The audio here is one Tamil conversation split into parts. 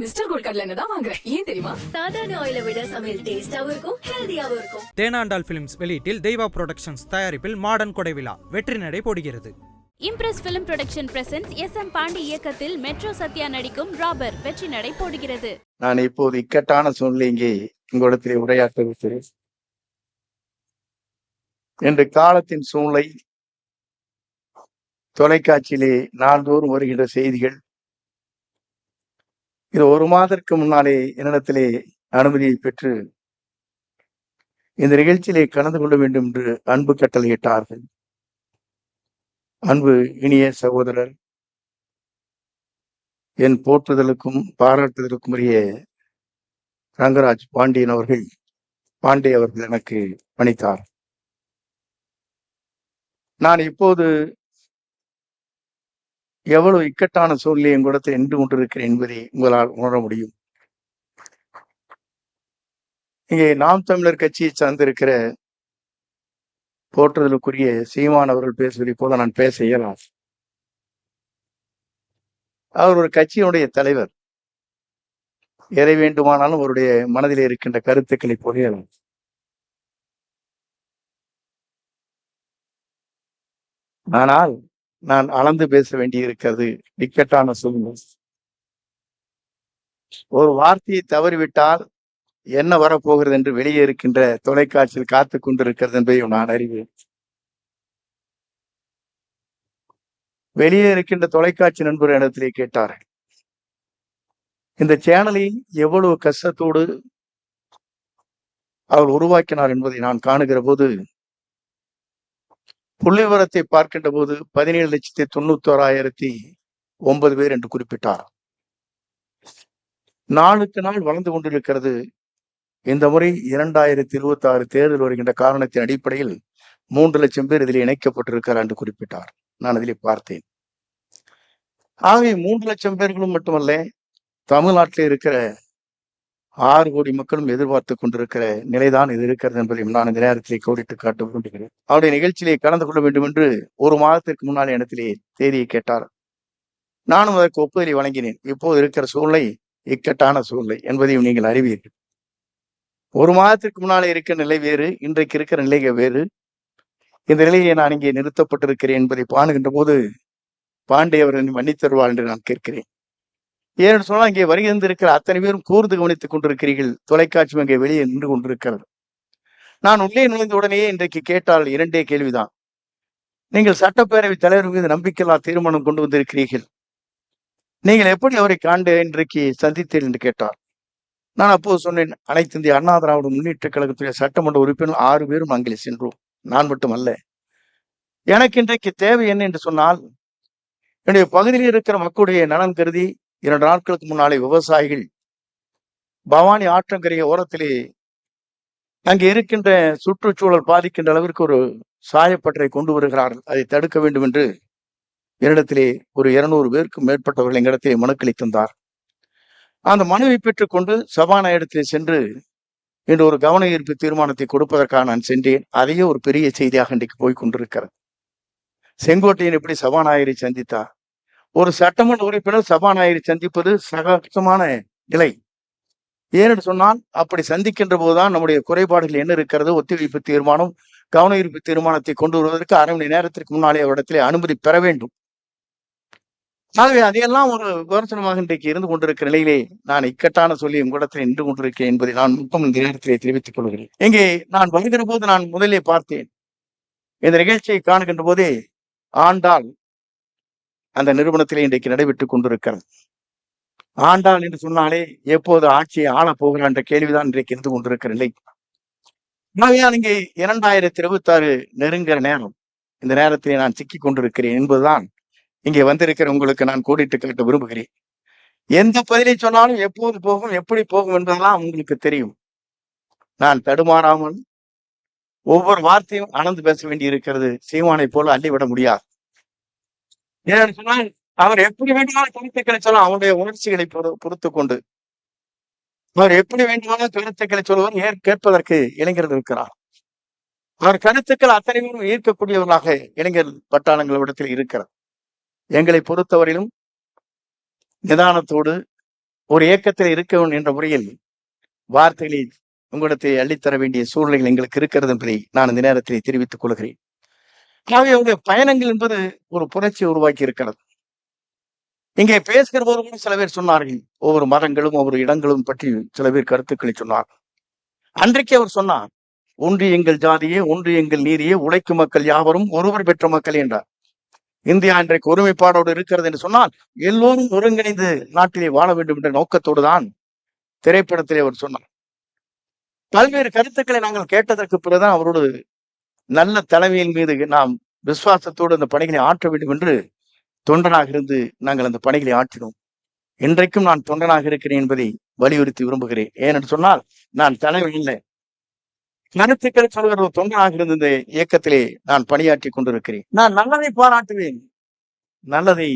மிஸ்டர் கோல்ட் கடலை தான் வாங்குறேன் ஏன் தெரியுமா? சாதாரண ஆயிலை விட சமையல் டேஸ்டாவும் இருக்கும் ஹெல்தியாவும் இருக்கும். தேனாண்டால் பிலிம்ஸ் வெளியீட்டில் தெய்வா புரொடக்ஷன்ஸ் தயாரிப்பில் மாடர்ன் கொடை விழா வெற்றி நடை போடுகிறது. Impress film production presents S M Pandi இயக்கத்தில் மெட்ரோ சத்யா நடிக்கும் ராபர் வெற்றி நடை போடுகிறது. நான் இப்போது இக்கட்டான சூழ்நிலை இங்கே உங்களிடத்திலே உரையாற்ற இருக்கிறேன் இன்று காலத்தின் சூழ்நிலை தொலைக்காட்சியிலே நாள்தோறும் வருகின்ற செய்திகள் இது ஒரு மாதத்திற்கு முன்னாலே என்னிடத்திலே அனுமதியை பெற்று இந்த நிகழ்ச்சியிலே கலந்து கொள்ள வேண்டும் என்று அன்பு கட்டளையிட்டார்கள் அன்பு இனிய சகோதரர் என் போற்றுதலுக்கும் பாராட்டுதலுக்கும் உரிய ரங்கராஜ் பாண்டியன் அவர்கள் பாண்டே அவர்கள் எனக்கு பணித்தார். நான் இப்போது எவ்வளவு இக்கட்டான சூழ்நிலை எங்களிடத்தில் நின்று கொண்டிருக்கிறேன் என்பதை உங்களால் உணர முடியும். இங்கே நாம் தமிழர் கட்சியை சார்ந்திருக்கிற போற்றுதலுக்குரிய சீமான் அவர்கள் பேசுவதை போல நான் பேச இயலாம் அவர் ஒரு கட்சியினுடைய தலைவர். எதை வேண்டுமானாலும் அவருடைய மனதில் இருக்கின்ற கருத்துக்களை புரியலாம் ஆனால் நான் அளந்து பேச வேண்டியிருக்கிறது இக்கட்டான சூழ்நிலை. ஒரு வார்த்தையை தவறிவிட்டால் என்ன வரப்போகிறது என்று வெளியே இருக்கின்ற தொலைக்காட்சியில் காத்து கொண்டிருக்கிறது என்பதையும் நான் அறிவேன். வெளியே இருக்கின்ற தொலைக்காட்சி நண்பர் இடத்திலே கேட்டார்கள் இந்த சேனலை எவ்வளவு கஷ்டத்தோடு அவர் உருவாக்கினார் என்பதை நான் காணுகிற போது புள்ளி விவரத்தை பார்க்கின்ற போது பதினேழு லட்சத்தி தொண்ணூத்தி ஓராயிரத்தி ஒன்பது பேர் என்று குறிப்பிட்டார். நாளுக்கு நாள் வளர்ந்து கொண்டிருக்கிறது. இந்த முறை இரண்டாயிரத்தி இருபத்தி ஆறு தேர்தல் வருகின்ற காரணத்தின் அடிப்படையில் மூன்று லட்சம் பேர் இதில் இணைக்கப்பட்டிருக்கிறார் என்று குறிப்பிட்டார். நான் இதில் பார்த்தேன். ஆகவே மூன்று லட்சம் பேர்களும் மட்டுமல்ல தமிழ்நாட்டில் இருக்கிற ஆறு கோடி மக்களும் எதிர்பார்த்து கொண்டிருக்கிற நிலைதான் இது இருக்கிறது என்பதையும் நான் இந்த நேரத்திலே கோடிட்டு காட்ட விரும்புகிறேன். அவருடைய நிகழ்ச்சியிலே கலந்து கொள்ள வேண்டும் என்று ஒரு மாதத்திற்கு முன்னால் இடத்திலே தேதியை கேட்டார். நானும் அதற்கு ஒப்புதலை வழங்கினேன். இப்போது இருக்கிற சூழ்நிலை இக்கட்டான சூழ்நிலை என்பதையும் நீங்கள் அறிவீர்கள். ஒரு மாதத்திற்கு முன்னாலே இருக்கிற நிலை வேறு இன்றைக்கு இருக்கிற நிலை வேறு. இந்த நிலையை நான் இங்கே நிறுத்தப்பட்டிருக்கிறேன் என்பதை பாணுகின்ற போது பாண்டே அவர் என்னை என்று நான் கேட்கிறேன். ஏன்னு சொன்னால் இங்கே வருகின்றிருக்கிற அத்தனை பேரும் கூர்ந்து கவனித்துக் கொண்டிருக்கிறீர்கள். தொலைக்காட்சி அங்கே வெளியே நின்று கொண்டிருக்கிறது. நான் உள்ளே நுழைந்த உடனேயே இன்றைக்கு கேட்டால் இரண்டே கேள்விதான். நீங்கள் சட்டப்பேரவை தலைவர் மீது நம்பிக்கையில்லா தீர்மானம் கொண்டு வந்திருக்கிறீர்கள். நீங்கள் எப்படி அவரை காண்டு இன்றைக்கு சந்தித்தீர்கள் என்று கேட்டார். நான் அப்போது சொன்னேன் அனைத்து இந்திய அண்ணா திராவிட முன்னேற்ற கழகத்துடைய சட்டமன்ற உறுப்பினர் ஆறு பேரும் அங்கே சென்றோம். நான் மட்டும் அல்ல எனக்கு இன்றைக்கு தேவை என்ன? என்று சொன்னால் என்னுடைய பகுதியில் இருக்கிற மக்களுடைய நலன் கருதி இரண்டு நாட்களுக்கு முன்னாலே விவசாயிகள் பவானி ஆற்றங்கரைய ஓரத்திலே அங்கே இருக்கின்ற சுற்றுச்சூழல் பாதிக்கின்ற அளவிற்கு ஒரு சாயப்பட்டறை கொண்டு வருகிறார்கள். அதை தடுக்க வேண்டும் என்று என்னிடத்திலே ஒரு இருநூறு பேருக்கும் மேற்பட்டவர்கள் எங்களிடத்திலே மனுக்களை தந்தார் அந்த மனுவை பெற்றுக்கொண்டு சபாநாயகத்திலே சென்று இன்று ஒரு கவன ஈர்ப்பு தீர்மானத்தை கொடுப்பதற்காக நான் சென்றேன். அதையே ஒரு பெரிய செய்தியாக இன்றைக்கு போய் கொண்டிருக்கிறது. செங்கோட்டையன் எப்படி சபாநாயகரை சந்தித்தார்? ஒரு சட்டமன்ற உறுப்பினர் சபாநாயகரை சந்திப்பது சகஜமான நிலை. ஏனென்று சொன்னால் அப்படி சந்திக்கின்ற போதுதான் நம்முடைய குறைபாடுகள் என்ன இருக்கிறது ஒத்திவைப்பு தீர்மானம் கவன ஈர்ப்பு தீர்மானத்தை கொண்டு வருவதற்கு அரை மணி நேரத்திற்கு முன்னாலே அவரிடத்திலே அனுமதி பெற வேண்டும். ஆகவே அதையெல்லாம் ஒரு விமர்சனமாக இன்றைக்கு இருந்து கொண்டிருக்கிற நிலையிலே நான் இக்கட்டான சொல்லி உங்களிடத்தில் நின்று கொண்டிருக்கேன் என்பதை நான் முக்கம் இந்த நேரத்திலே தெரிவித்துக் கொள்கிறேன். இங்கே நான் வருகிற போது நான் முதலே பார்த்தேன். இந்த நிகழ்ச்சியை காணுகின்ற போதே ஆண்டாள் அந்த நிறுவனத்திலே இன்றைக்கு நடைபெற்றுக் கொண்டிருக்கிறது. ஆண்டாள் என்று சொன்னாலே எப்போது ஆட்சியை ஆளப் போகிறான் என்ற கேள்விதான் இன்றைக்கு இருந்து கொண்டிருக்கிற நிலை ஆகையால் இங்கே இரண்டாயிரத்தி இருபத்தி ஆறு நெருங்கிற நேரம். இந்த நேரத்திலே நான் சிக்கிக் கொண்டிருக்கிறேன் என்பதுதான் இங்கே வந்திருக்கிற உங்களுக்கு நான் கூடிட்டு கேட்டு விரும்புகிறேன். எந்த பதிலை சொன்னாலும் எப்போது போகும் எப்படி போகும் என்பதெல்லாம் உங்களுக்கு தெரியும். நான் தடுமாறாமல் ஒவ்வொரு வார்த்தையும் அளந்து பேச வேண்டி இருக்கிறது சீமானை போல அள்ளிவிட முடியாது. ஏன்னு சொன்னால் அவர் எப்படி வேண்டுமானாலும் கருத்துக்களை சொல்லலாம் அவருடைய உணர்ச்சிகளை பொறுத்து கொண்டு அவர் எப்படி வேண்டுமானாலும் கருத்துக்களை சொல்லுவார் ஏன் கேட்பதற்கு இளைஞர்கள் இருக்கிறார். அவர் கருத்துக்கள் அத்தனை பேரும் ஈர்க்கக்கூடியவர்களாக இளைஞர் பட்டாளங்களிடத்தில் இருக்கிறார் எங்களை பொறுத்தவரையிலும் நிதானத்தோடு ஒரு இயக்கத்தில் இருக்க என்ற முறையில் வார்த்தைகளை உங்களிடத்தை அள்ளித்தர வேண்டிய சூழ்நிலைகள் எங்களுக்கு இருக்கிறது என்பதை நான் இந்த நேரத்தில் தெரிவித்துக் கொள்கிறேன். ஆகவே பயணங்கள் என்பது ஒரு புரட்சியை உருவாக்கி இருக்கிறது. இங்கே பேசுகிறவர்களும் சில பேர் சொன்னார்கள். ஒவ்வொரு மதங்களும் ஒவ்வொரு இடங்களும் பற்றி சில பேர் கருத்துக்களை சொன்னார். அன்றைக்கு அவர் சொன்னார் ஒன்று எங்கள் ஜாதியே ஒன்று எங்கள் நீதியே உழைக்கும் மக்கள் யாவரும் ஒருவர் பெற்ற மக்கள் என்றார். இந்தியா இன்றைக்கு ஒருமைப்பாடோடு இருக்கிறது என்று சொன்னால் எல்லோரும் ஒருங்கிணைந்து நாட்டிலே வாழ வேண்டும் என்ற நோக்கத்தோடு தான் திரைப்படத்திலே அவர் சொன்னார். பல்வேறு கருத்துக்களை நாங்கள் கேட்டதற்கு பிறகுதான் அவரோடு நல்ல தலைமையின் மீது நாம் விசுவாசத்தோடு அந்த பணிகளை ஆற்ற வேண்டும் என்று தொண்டனாக இருந்து நாங்கள் அந்த பணிகளை ஆற்றினோம். இன்றைக்கும் நான் தொண்டனாக இருக்கிறேன் என்பதை வலியுறுத்தி விரும்புகிறேன். ஏனென்று சொன்னால் நான் தலைமை இல்லை. கருத்துக்களை சொல்கிற ஒரு தொண்டனாக இருந்த இந்த இயக்கத்திலே நான் பணியாற்றி கொண்டிருக்கிறேன். நான் நல்லதை பாராட்டுவேன். நல்லதை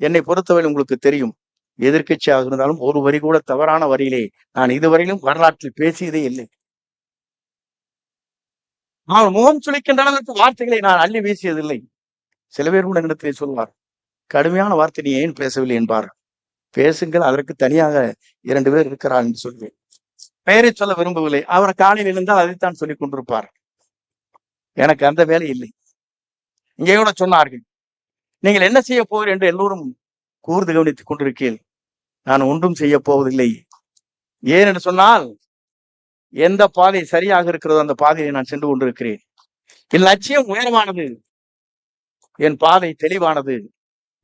என்னை பொறுத்தவரை உங்களுக்கு தெரியும். எதிர்க்கட்சியாக இருந்தாலும் ஒரு வரி கூட தவறான வரியிலே நான் இதுவரையிலும் வரலாற்றில் பேசியதே இல்லை. நான் முகம் சுளிக்கின்ற அளவுக்கு வார்த்தைகளை நான் அள்ளி வீசியதில்லை. சில பேர் கூட இடத்திலே சொல்வார் கடுமையான வார்த்தை நீ ஏன் பேசவில்லை? என்பார். பேசுங்கள் அதற்கு தனியாக இரண்டு பேர் இருக்கிறார் என்று சொல்வேன். பெயரை சொல்ல விரும்பவில்லை. அவர் காலையில் இருந்தால் அதைத்தான் சொல்லிக் கொண்டிருப்பார். எனக்கு அந்த வேலை இல்லை. இங்கே கூட சொன்னார்கள் நீங்கள் என்ன செய்ய போகிறீர்கள் என்று எல்லோரும் கூர்ந்து கவனித்துக் கொண்டிருக்கீர்கள். நான் ஒன்றும் செய்ய போவதில்லை. ஏன்? என்று சொன்னால் எந்த பாதை சரியாக இருக்கிறதோ அந்த பாதையை நான் சென்று கொண்டிருக்கிறேன். என் லட்சியம் உயரமானது என் பாதை தெளிவானது.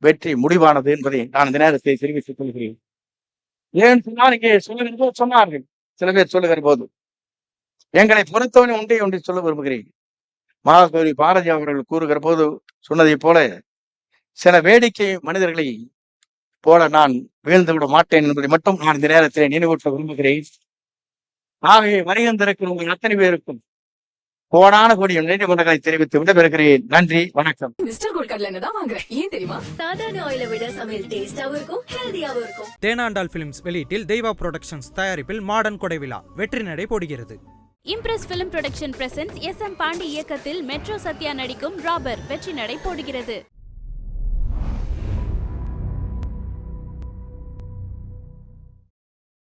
வெற்றி முடிவானது என்பதை நான் இந்த நேரத்தை தெரிவித்துக் கொள்கிறேன். ஏன் சொன்னால் இங்கே சொல்லுகிற போது சொன்னார்கள். சில பேர் சொல்லுகிற போது எங்களை பொறுத்தவரை ஒன்றை ஒன்றை சொல்ல விரும்புகிறேன். மகாகவி பாரதி அவர்கள் கூறுகிற போது சொன்னதைப் போல சில வேடிக்கை மனிதர்களை போல நான் வீழ்ந்து விட மாட்டேன் என்பதை மட்டும் நான் இந்த நேரத்தில் நினைவூட்ட விரும்புகிறேன். ஆகவே வருகின்றிருக்கிற உங்கள் அத்தனை பேருக்கும் கோடான கோடி நீதிமன்றங்களை தெரிவித்து விடைபெறுகிறேன். நன்றி வணக்கம். மிஸ்டர் கோல்ட் கடலை தான் வாங்குறேன் ஏன் தெரியுமா? சாதாரண ஆயில விட சமையல் டேஸ்டாவும் இருக்கும் ஹெல்தியாவும் இருக்கும். தேனாண்டால் பிலிம்ஸ் வெளியீட்டில் தெய்வா புரொடக்ஷன்ஸ் தயாரிப்பில் மாடர்ன் கொடை விழா வெற்றி நடை போடுகிறது. Impress film production presents S M Pandi இயக்கத்தில் மெட்ரோ சத்யா நடிக்கும் ராபர் வெற்றி நடை போடுகிறது.